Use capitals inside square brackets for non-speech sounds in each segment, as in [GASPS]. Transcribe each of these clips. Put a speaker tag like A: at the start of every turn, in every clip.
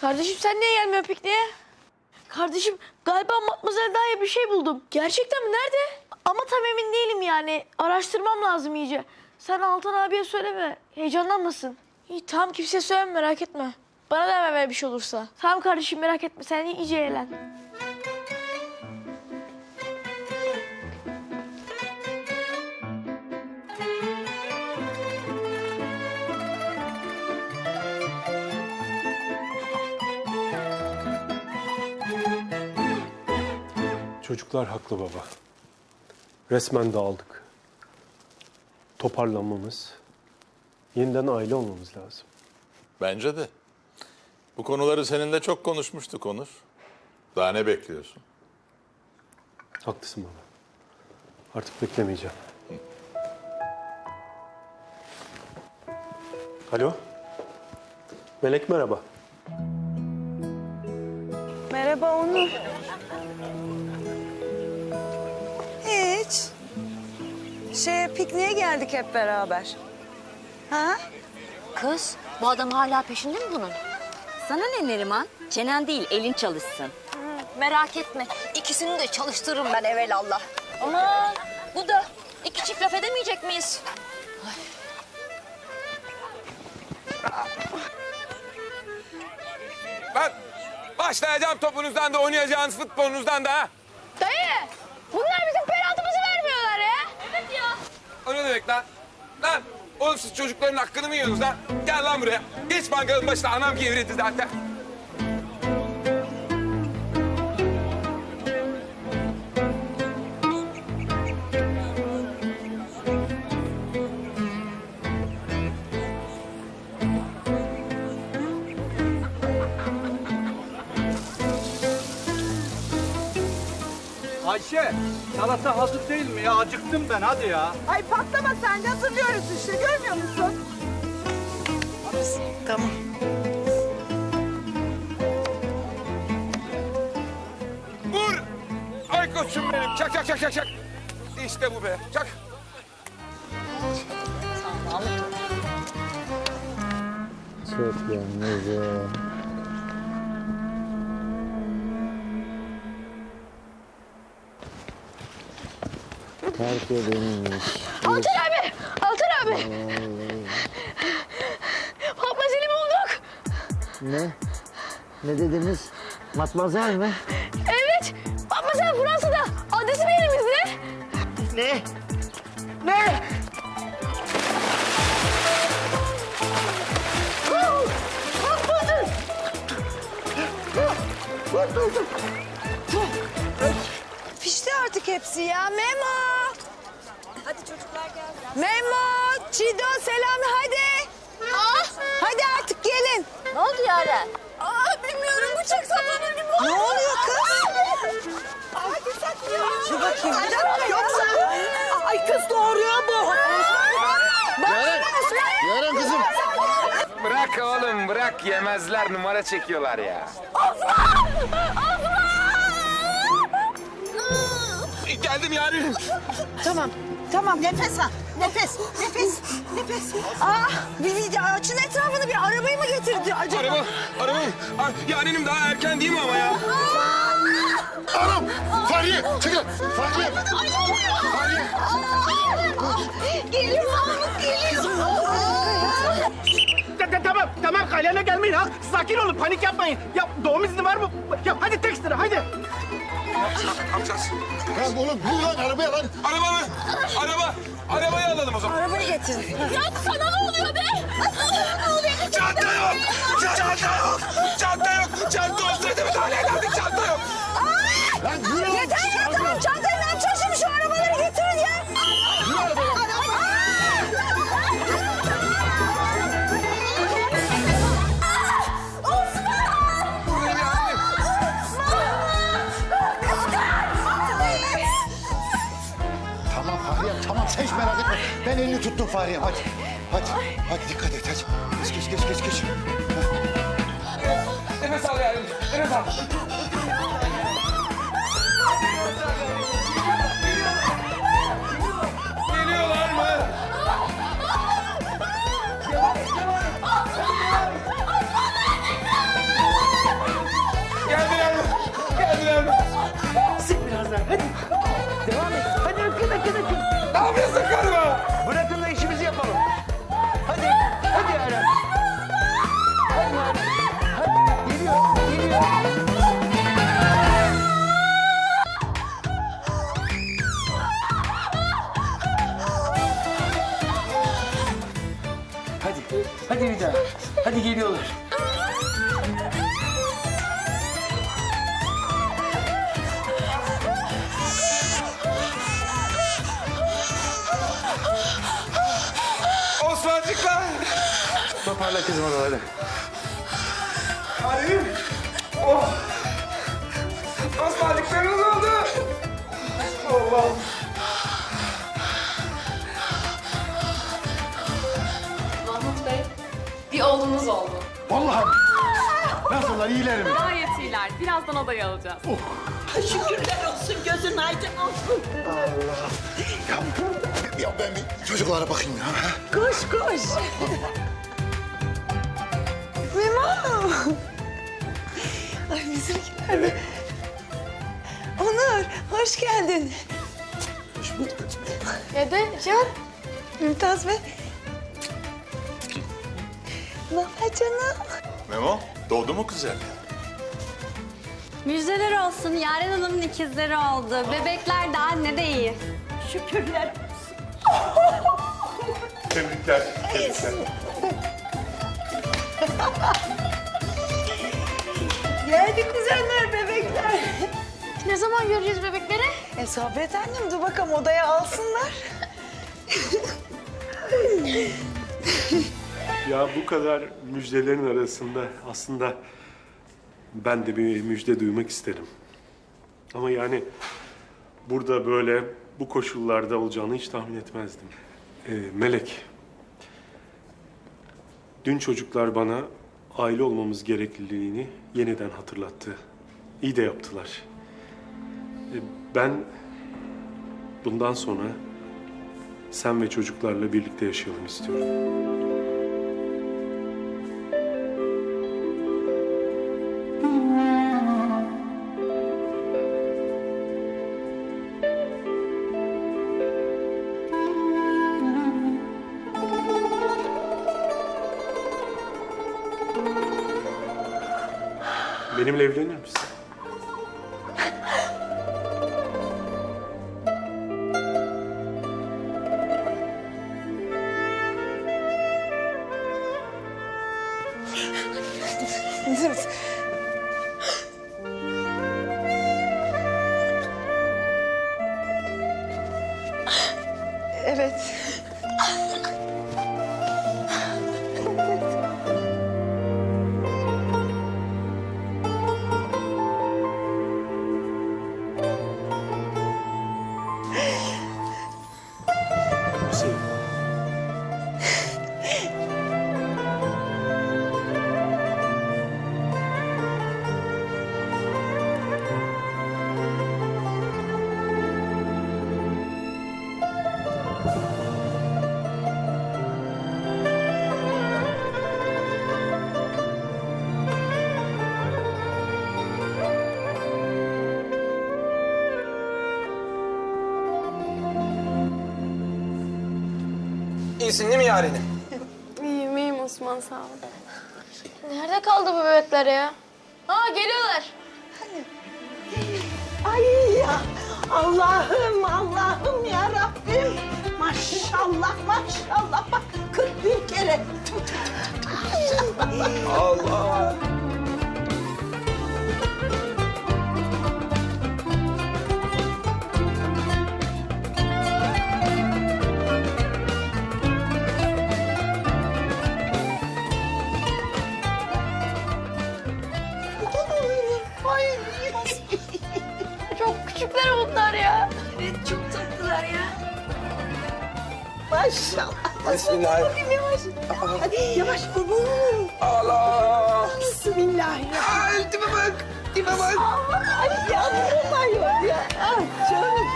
A: Kardeşim sen niye gelmiyorsun pikniğe? Kardeşim galiba Matmazel daha bir şey buldum. Gerçekten mi? Nerede? Ama tam emin değilim yani. Araştırmam lazım iyice. Sen Altan abiye söyleme. Heyecanlanmasın. İyi tamam kimseye söyleme merak etme. Bana da hemen bir şey olursa. Tamam kardeşim merak etme. Sen iyice eğlen.
B: Çocuklar haklı baba. Resmen dağıldık. Toparlanmamız, yeniden aile olmamız lazım.
C: Bence de. Bu konuları seninle çok konuşmuştuk Onur. Daha ne bekliyorsun?
B: Haklısın baba. Artık beklemeyeceğim. Alo? Melek merhaba.
D: Merhaba Onur. Şey pikniğe geldik hep beraber. Ha?
E: Kız, bu adam hala peşinde mi bunun?
F: Sana ne Neriman? Çenen değil, elin çalışsın.
E: Merak etme, ikisini de çalıştırırım ben evelallah. Aman, bu da iki çift laf edemeyecek miyiz?
G: Ben başlayacağım topunuzdan da oynayacağınız futbolunuzdan da ha.
A: Dayı! Bunlar bizim penaltımızı vermiyorlar ya. Evet ya.
G: O ne demek lan? Oğlum siz çocukların hakkını mı yiyorsunuz lan? Gel lan buraya. Geç mangalın başına anam gevredi zaten.
H: Ayşe, salata hazır değil mi ya? Acıktım ben hadi ya.
D: Ay patlama sen de hazırlıyoruz işte görmüyor musun? Tamam.
G: Vur! Ay koçum benim. Çak çak çak çak çak. İşte bu be. Çak.
I: Çok yalnız ya. Parke benimmiş.
A: Altan abi! Altan abi! Matmazel'i bulduk.
I: Ne? Ne dediniz? Matmazel mi?
A: Evet. Matmazel Fransa'da. Adresi de elimizde.
I: Ne? Ne?
D: Pişti artık hepsi ya Memo. Hadi çocuklar gel. Memo, Çido, Selami hadi. Ah, hadi artık gelin.
E: Ne oldu Yaren?
D: Aa, bilmiyorum bıçak saplanır gibi Ne oluyor kız? Hadi saklan. Dur bakayım. Yoksa... Ay kız doğuruyor bu.
I: Yaren! Yaren kızım!
G: Bırak oğlum bırak yemezler numara çekiyorlar ya. Geldim yani.
D: Tamam, tamam. Nefes al. Nefes, nefes, nefes. Aa, bir, bir açın etrafını bir arabayı mı getirdi acaba?
G: Araba, araba. Ay, Yarenim daha erken değil mi ama ya?
I: Anam! Fahriye! Çıkın! Fahriye! Fahriye!
D: Geliyor Mahmut, geliyor.
H: Ta- ta- Tamam, tamam kalene gelmeyin ha. Sakin olun, panik yapmayın. Ya doğum izni var mı? Ya hadi tek sıra, hadi.
G: Ne yapacağız?
I: Ya oğlum dur lan arabaya lan!
G: Araba mı? Araba. Arabayı alalım o zaman.
D: Arabayı getir.
A: Ya sana ne oluyor be? ne oluyor?
G: Çanta yok. Çanta yok. Çanta yok. Çanta olsaydı müdahale ederdik. Çanta yok.
I: Lan yürü sen hiç merak etme. Ben elini tuttum Fahriye hadi. Hadi. Hadi dikkat et hadi. Geç geç geç geç geç.
G: Nefes al yani. Nefes al.
H: Hadi geliyorlar.
G: Osmancıklar.
H: Toparla kızım oraları.
G: Halim. Oh. Osmancıklarınız oldu. Allah.
J: Bir oğlumuz oldu.
I: Vallahi. Nasıllar iyiler mi?
J: Gayet iyiler. Birazdan odaya alacağız.
I: Ya, ya ben bir çocuklara bakayım ya. ha?
D: Koş koş. Memo. Ay bizimkiler de. Onur hoş geldin.
A: Dede, Can.
D: Mümtaz Bey. Ne haber canım?
C: Memo, doğdu mu yani?
F: Müjdeler olsun. Yaren Hanım'ın ikizleri oldu. Bebekler de anne de iyi.
A: Şükürler.
B: Tebrikler. Tebrikler.
D: Geldi kuzenler bebekler.
A: Ne zaman göreceğiz bebekleri?
D: E Sabret annem dur bakalım odaya alsınlar.
B: Ya bu kadar müjdelerin arasında aslında ben de bir müjde duymak isterim. Ama yani burada böyle bu koşullarda olacağını hiç tahmin etmezdim. Ee, Melek, dün çocuklar bana aile olmamız gerekliliğini yeniden hatırlattı. İyi de yaptılar. Ee, ben bundan sonra sen ve çocuklarla birlikte yaşayalım istiyorum. Benimle evlenir misin?
D: Evet.
G: İyisin değil mi yarenim? [LAUGHS]
J: İyiyim, iyiyim Osman sağ ol.
A: Nerede kaldı bu bebekler ya? Aa geliyorlar.
D: Ay ya Allah'ım Allah'ım ya Rabbim. Maşallah maşallah bak 40 bin kere.
G: Allah.
D: Maşallah.
G: Bismillahirrahmanirrahim.
D: Yavaş. Hadi yavaş.
G: Allah.
D: Bismillahirrahmanirrahim.
G: Ay tipe bak. Tipe bak.
D: Ay yavrum ayol ya. Ah canım.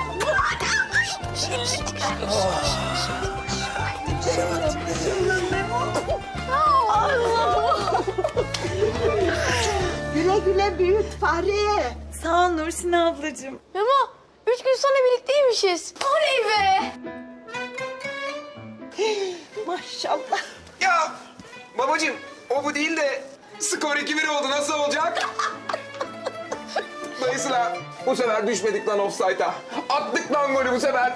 D: Güle güle büyüt Fahriye. Sağ ol Nursin ablacığım.
A: Memo, üç gün sonra birlikteymişiz. Oley be. [GASPS]
D: Maşallah.
G: Ya babacığım o bu değil de skor 2-1 oldu nasıl olacak? [LAUGHS] Dayısına bu sefer düşmedik lan offside'a. Attık lan golü bu sefer.